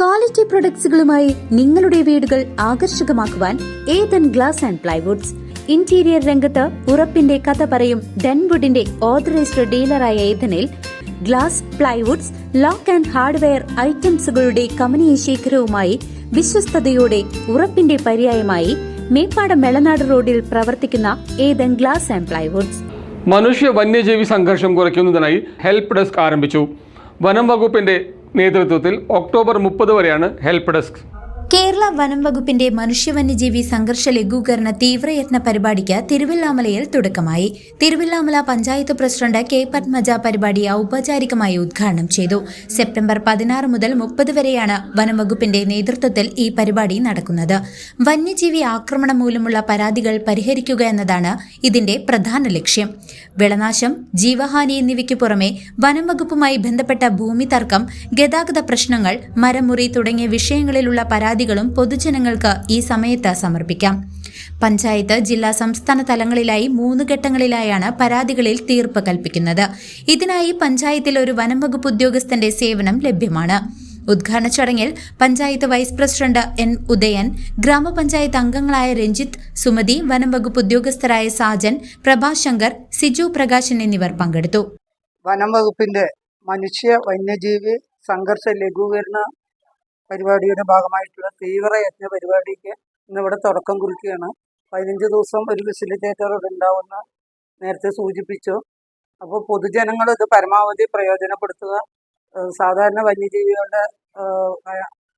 Quality പ്രൊഡക്ട്സുകളുമായി നിങ്ങളുടെ വീടുകൾ ആകർഷകമാക്കുവാൻ Ethan glass and plywoods interior രംഗത്ത് ഉറപ്പിന്റെ കഥ പറയും ഡെൻവുഡിന്റെ ഓതറൈസ്ഡ് ഡീലറായ ഏതനിൽ glass plywoods lock and hardware ഐറ്റംസുകളുടെ കമനീയ ശേഖരവുമായി വിശ്വസ്തയോടെ ഉറപ്പിന്റെ പര്യായമായി മേപ്പാടം മെളനാട് റോഡിൽ പ്രവർത്തിക്കുന്ന ഏതൻ ഗ്ലാസ് ആൻഡ് പ്ലൈവുഡ്സ് മനുഷ്യ വന്യജീവി സംഘർഷം കുറയ്ക്കുന്നതിനായി ഹെൽപ്പ് ഡെസ്ക് ആരംഭിച്ചു. വനം വകുപ്പിന്റെ നേതൃത്വത്തിൽ ഒക്ടോബർ മുപ്പത് വരെയാണ് ഹെൽപ്പ് ഡെസ്ക്. കേരള വനം വകുപ്പിന്റെ മനുഷ്യ വന്യജീവി സംഘർഷ ലഘൂകരണ തീവ്രയത്ന പരിപാടിക്ക് തിരുവില്ലാമലയിൽ തുടക്കമായി. തിരുവില്ലാമല പഞ്ചായത്ത് പ്രസിഡന്റ് കെ പത്മജ പരിപാടി ഔപചാരികമായി ഉദ്ഘാടനം ചെയ്തു. സെപ്റ്റംബർ പതിനാറ് മുതൽ മുപ്പത് വരെയാണ് വനം വകുപ്പിന്റെ നേതൃത്വത്തിൽ ഈ പരിപാടി നടക്കുന്നത്. വന്യജീവി ആക്രമണം മൂലമുള്ള പരാതികൾ പരിഹരിക്കുക എന്നതാണ് ഇതിന്റെ പ്രധാന ലക്ഷ്യം. വിളനാശം ജീവഹാനി എന്നിവയ്ക്ക് പുറമെ വനം വകുപ്പുമായി ബന്ധപ്പെട്ട ഭൂമി തർക്കം ഗതാഗത പ്രശ്നങ്ങൾ മരമുറി തുടങ്ങിയ വിഷയങ്ങളിലുള്ള പരാതികളും പൊതുജനങ്ങൾക്ക് ഈ സമയത്ത് സമർപ്പിക്കാം. പഞ്ചായത്ത് ജില്ലാ സംസ്ഥാന തലങ്ങളിലായി മൂന്ന് ഘട്ടങ്ങളിലായാണ് പരാതികളിൽ തീർപ്പ് കൽപ്പിക്കുന്നത്. ഇതിനായി പഞ്ചായത്തിൽ ഒരു വനം വകുപ്പ് ഉദ്യോഗസ്ഥന്റെ സേവനം ലഭ്യമാണ്. ഉദ്ഘാടന ചടങ്ങിൽ panchayat vice president N Udayan ഗ്രാമപഞ്ചായത്ത് അംഗങ്ങളായ രഞ്ജിത്ത് സുമതി വനം വകുപ്പ് ഉദ്യോഗസ്ഥരായ സാജൻ പ്രഭാശങ്കർ സിജു പ്രകാശൻ എന്നിവർ പങ്കെടുത്തു. വനം വകുപ്പിന്റെ മനുഷ്യ വന്യജീവി സംഘർഷ ലഘൂകരണ പരിപാടിയുടെ ഭാഗമായിട്ടുള്ള തീവ്രയജ്ഞ പരിപാടിക്ക് ഇന്നിവിടെ തുടക്കം കുറിക്കുകയാണ്. പതിനഞ്ച് ദിവസം ഒരു ഫെസിലിറ്റേറ്റർ ഇവിടെ ഉണ്ടാവുമെന്ന് നേരത്തെ സൂചിപ്പിച്ചു. അപ്പോൾ പൊതുജനങ്ങൾ ഇത് പരമാവധി പ്രയോജനപ്പെടുത്തുക. സാധാരണ വന്യജീവികളുടെ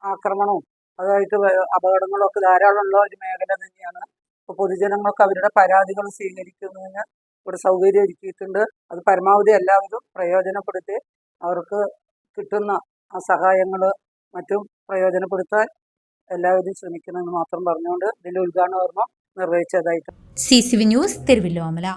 ആക്രമണവും അതായിട്ട് അപകടങ്ങളൊക്കെ അപകടങ്ങളും ഒക്കെ ധാരാളമുള്ള ഒരു മേഖല തന്നെയാണ്. അപ്പോൾ പൊതുജനങ്ങൾക്ക് അവരുടെ പരാതികൾ സ്വീകരിക്കുന്നതിന് ഇവിടെ സൗകര്യം ഒരുക്കിയിട്ടുണ്ട്. അത് പരമാവധി എല്ലാവരും പ്രയോജനപ്പെടുത്തി അവർക്ക് കിട്ടുന്ന ആ സഹായങ്ങൾ മറ്റും പ്രയോജനപ്പെടുത്താൻ എല്ലാവരും ശ്രമിക്കണമെന്ന് മാത്രം പറഞ്ഞുകൊണ്ട് ഇതിന്റെ ഉദ്ഘാടന ഓർമ്മ നിർവഹിച്ചതായിട്ട് C C V news Thiruvilwamala